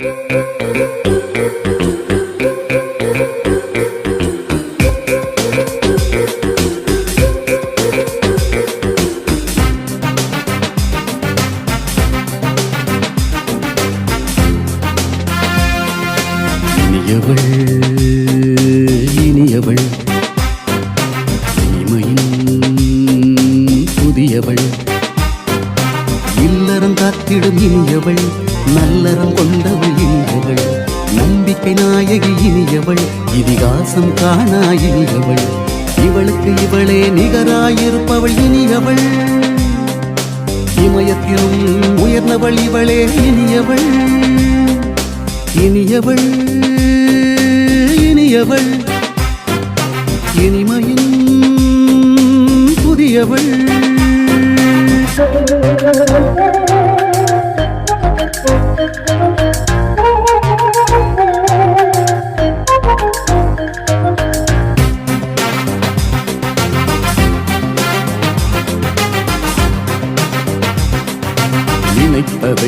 இனியவள் இனியவள் இனிமையின் புதியவள். இல்லறம் காத்திடும் இனியவள் நல்லறம் கொண்டவள் இனியவள். நம்பிக்கை நாயகி இனியவள் இதிகாசம் காணா இனியவள். இவளுக்கு இவளே நிகராயிருப்பவள் இனியவள். இமயத்திலும் உயர்ந்தவள் இவளே இனியவள். இனியவள் இனியவள். இனிமையின் புதியவள். நினைத்ததை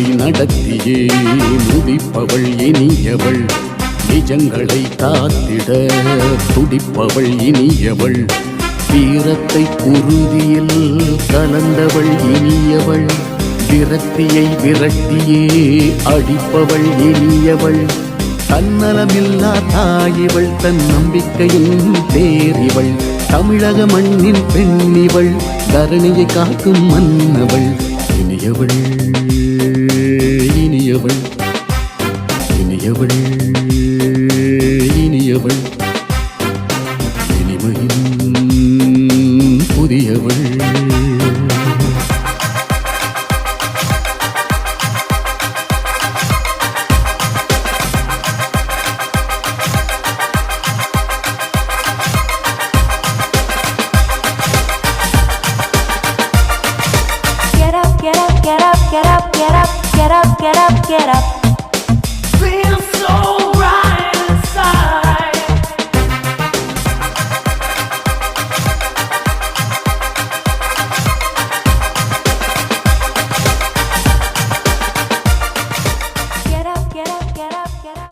நடத்தியே முதிப்பவள் இனியவள். நிஜங்களை காத்திட துடிப்பவள் இனியவள். வீரத்தை குருதியில் கலந்தவள் இனியவள். விரக்தியை விரட்டியே அடிப்பவள் எளியவள். தன்னலமில்லா தாயிவள் தன் நம்பிக்கையின் தேறிவள் தமிழக மண்ணின் பெண்ணிவள் தரணியை காக்கும் மன்னவள். இனியவள் இனியவள் இனியவள் இனியவள். இனிமையின் புதியவள். get up, get up, get up. Feel so